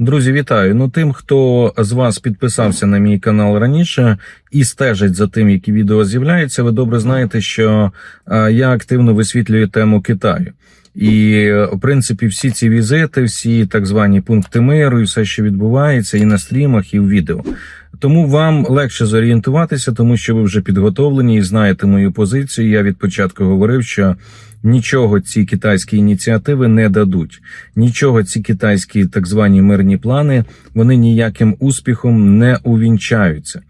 Друзі, вітаю. Ну, тим, хто з вас підписався на мій канал раніше і стежить за тим, які відео з'являються, ви добре знаєте, що е, я активно висвітлюю тему Китаю. І, в принципі, всі ці візити, всі так звані пункти миру, і все, що відбувається, і на стрімах, і в відео. Тому вам легше зорієнтуватися, тому що ви вже підготовлені і знаєте мою позицію. Я від початку говорив, що нічого ці китайські ініціативи не дадуть. Нічого ці китайські так звані мирні плани вони ніяким успіхом не увінчаються.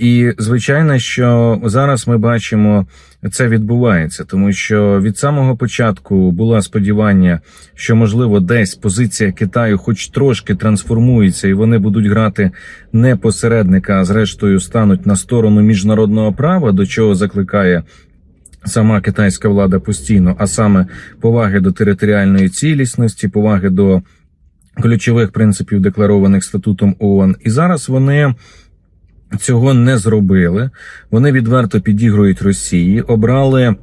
І звичайно, що зараз ми бачимо, це відбувається, тому що від самого початку було сподівання, що можливо десь позиція Китаю, хоч трошки трансформується, і вони будуть грати не посередника, а зрештою стануть на сторону міжнародного права, до чого закликає. Сама китайська влада постійно, а саме поваги до територіальної цілісності, поваги до ключових принципів, декларованих статутом ООН. І зараз вони цього не зробили. Вони відверто підігрують Росії, обрали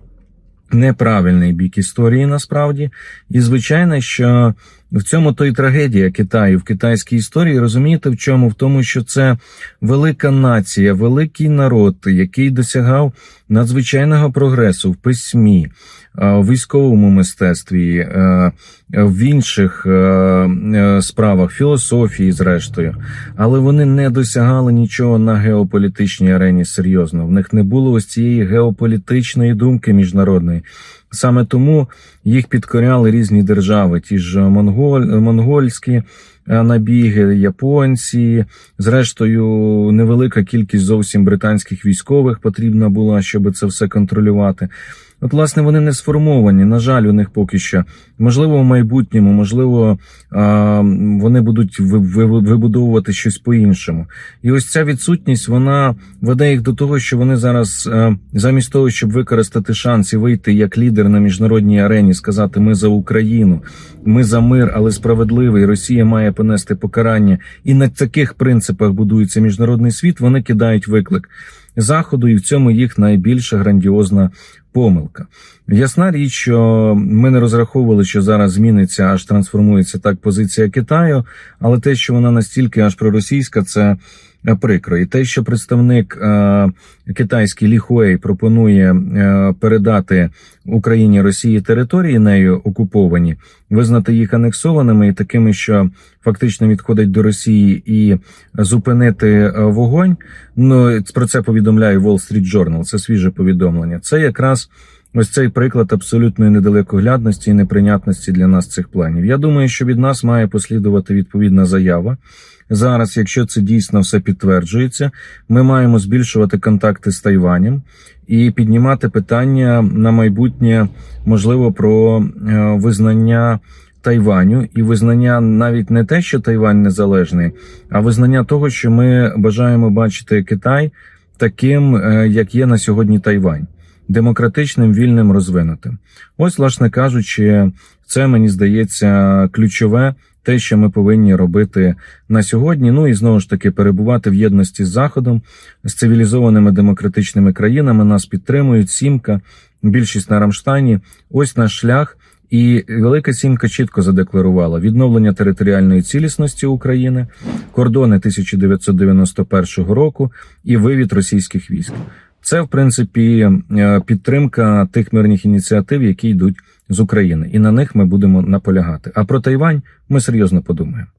неправильний бік історії насправді. І звичайно, що в цьому то й трагедія Китаю в китайській історії. Розумієте, в чому? В тому, що це велика нація, великий народ, який досягав надзвичайного прогресу в письмі, в військовому мистецтві, в інших справах, філософії, зрештою, але вони не досягали нічого на геополітичній арені серйозно. В них не було ось цієї геополітичної думки міжнародної. Саме тому їх підкоряли різні держави, ті ж монголь, монгольські набіги, японці. Зрештою, невелика кількість зовсім британських військових потрібна була, щоб це все контролювати. От, власне, вони не сформовані. На жаль, у них поки що. Можливо, в майбутньому, можливо, вони будуть вибудовувати щось по-іншому. І ось ця відсутність вона веде їх до того, що вони зараз, замість того, щоб використати шанс і вийти як лідер на міжнародній арені, сказати Ми за Україну, ми за мир, але справедливий. Росія має понести покарання. І на таких принципах будується міжнародний світ. Вони кидають виклик заходу, і в цьому їх найбільша грандіозна помилка. Ясна річ, що ми не розраховували, що зараз зміниться, аж трансформується так позиція Китаю, але те, що вона настільки аж проросійська, це прикро. І те, що представник е, китайський Лі Хуей пропонує е, передати Україні Росії території нею окуповані, визнати їх анексованими і такими, що фактично відходить до Росії, і зупинити е, вогонь. Ну про це повідомляє Wall Street Journal, Це свіже повідомлення. Це якраз. Ось цей приклад абсолютної недалекоглядності і неприйнятності для нас цих планів. Я думаю, що від нас має послідувати відповідна заява. Зараз, якщо це дійсно все підтверджується, ми маємо збільшувати контакти з Тайванем і піднімати питання на майбутнє, можливо, про е, визнання. Тайваню і визнання навіть не те, що Тайвань незалежний, а визнання того, що ми бажаємо бачити Китай таким, е, як є на сьогодні Тайвань, демократичним, вільним, розвинутим. Ось, власне кажучи, це мені здається ключове те, що ми повинні робити на сьогодні. Ну і знову ж таки перебувати в єдності з Заходом, з цивілізованими демократичними країнами. Нас підтримують сімка, більшість на Рамштайні. Ось наш шлях. І Велика Сімка чітко задекларувала відновлення територіальної цілісності України, кордони 1991 року і вивід російських військ. Це в принципі е, підтримка тих мирних ініціатив, які йдуть з України, і на них ми будемо наполягати. А про Тайвань ми серйозно подумаємо.